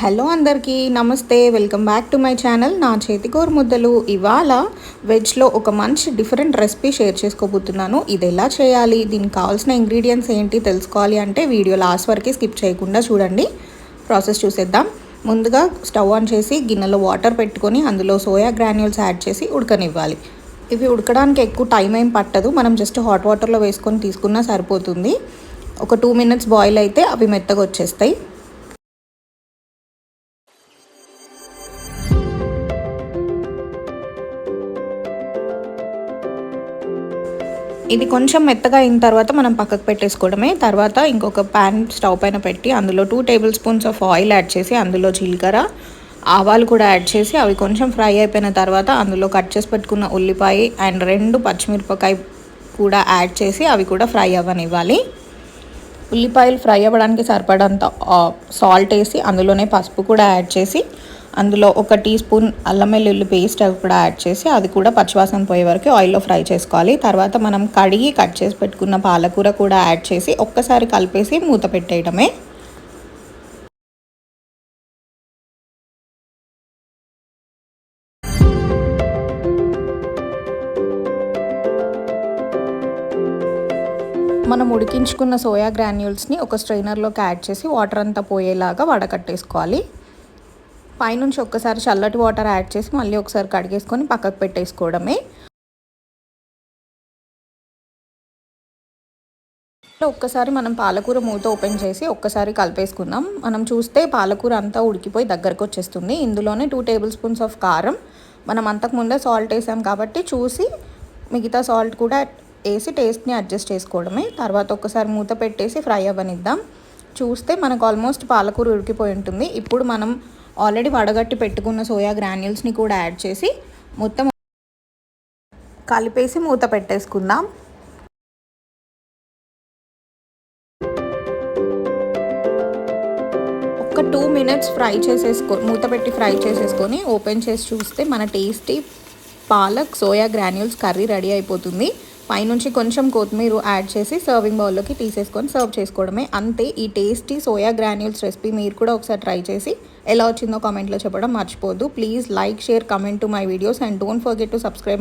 Hello అందరికీ నమస్తే welcome back to my channel. నా చేతికూర ముద్దలు. ఇవాళ వెజ్లో ఒక మంచి డిఫరెంట్ రెసిపీ షేర్ చేసుకోబోతున్నాను. ఇది ఎలా చేయాలి? దీనికి కావాల్సిన ఇంగ్రీడియంట్స్ ఏంటి? తెలుసుకోవాలి అంటే వీడియో లాస్ట్ వరకు స్కిప్ చేయకుండా చూడండి. ప్రాసెస్ చూసేద్దాం. ముందుగా స్టవ్ ఆన్ చేసి గిన్నెలో వాటర్ పెట్టుకొని అందులో సోయా గ్రాన్యూల్స్ యాడ్ చేసి ఉడకనివ్వాలి. ఇవి ఉడకడానికి ఎక్కువ టైం ఏం పట్టదు. మనం జస్ట్ హాట్ వాటర్లో వేసుకొని తీసుకున్నా సరిపోతుంది. ఒక టూ మినిట్స్ బాయిల్ అయితే అవి మెత్తగా వచ్చేస్తాయి. ఇది కొంచెం మెత్తగా అయిన తర్వాత మనం పక్కకు పెట్టేసుకోవడమే. తర్వాత ఇంకొక ప్యాన్ స్టవ్ పైన పెట్టి అందులో two tablespoons of oil add చేసి అందులో జీలకర్ర ఆవాలు కూడా యాడ్ చేసి అవి కొంచెం ఫ్రై అయిపోయిన తర్వాత అందులో కట్ చేసి పెట్టుకున్న ఉల్లిపాయ అండ్ రెండు పచ్చిమిరపకాయ కూడా యాడ్ చేసి అవి కూడా ఫ్రై అవ్వనివ్వాలి. ఉల్లిపాయలు ఫ్రై అవ్వడానికి సరిపడంత సాల్ట్ వేసి అందులోనే పసుపు కూడా యాడ్ చేసి అందులో ఒక టీ స్పూన్ అల్లం వెల్లుల్లి పేస్ట్ అవి కూడా యాడ్ చేసి అది కూడా పచ్చివాసన పోయే వరకు ఆయిల్లో ఫ్రై చేసుకోవాలి. తర్వాత మనం కడిగి కట్ చేసి పెట్టుకున్న పాలకూర కూడా యాడ్ చేసి ఒక్కసారి కలిపేసి మూత పెట్టేయడమే. మనం ఉడికించుకున్న సోయా గ్రాన్యూల్స్ని ఒక స్ట్రైనర్లోకి యాడ్ చేసి వాటర్ అంతా పోయేలాగా వడకట్టేసుకోవాలి. పైనుంచి ఒక్కసారి చల్లటి వాటర్ యాడ్ చేసి మళ్ళీ ఒకసారి కడిగేసుకొని పక్కకు పెట్టేసుకోవడమే. ఒక్కసారి మనం పాలకూర మూత ఓపెన్ చేసి ఒక్కసారి కలిపేసుకుందాం. మనం చూస్తే పాలకూర అంతా ఉడికిపోయి దగ్గరకు వచ్చేస్తుంది. ఇందులోనే టూ టేబుల్ స్పూన్స్ ఆఫ్ కారం. మనం అంతకుముందే సాల్ట్ వేసాం కాబట్టి చూసి మిగతా సాల్ట్ కూడా వేసి టేస్ట్ని అడ్జస్ట్ చేసుకోవడమే. తర్వాత ఒక్కసారి మూత పెట్టేసి ఫ్రై అవ్వనిద్దాం. చూస్తే మనకు ఆల్మోస్ట్ పాలకూర ఉడికిపోయి ఉంటుంది. ఇప్పుడు మనం ఆల్రెడీ వడగట్టి పెట్టుకున్న సోయా గ్రాన్యూల్స్ని కూడా యాడ్ చేసి మొత్తం కలిపేసి మూత పెట్టేసుకుందాం. ఒక టూ మినిట్స్ ఫ్రై చేసేసుకో మూత పెట్టి ఫ్రై చేసేసుకొని ఓపెన్ చేసి చూస్తే మన tasty palak soya granules curry ready అయిపోతుంది. పైనుంచి కొంచెం కొత్తిమీర యాడ్ చేసి సర్వింగ్ బౌల్లోకి తీసేసుకొని సర్వ్ చేసుకోవడమే. అంతే ఈ టేస్టీ సోయా గ్రాన్యూల్స్ రెసిపీ మీరు కూడా ఒకసారి ట్రై చేసి ఎలా వచ్చిందో కామెంట్లో చెప్పడం మర్చిపోద్దు please like share comment to my videos and don't forget to subscribe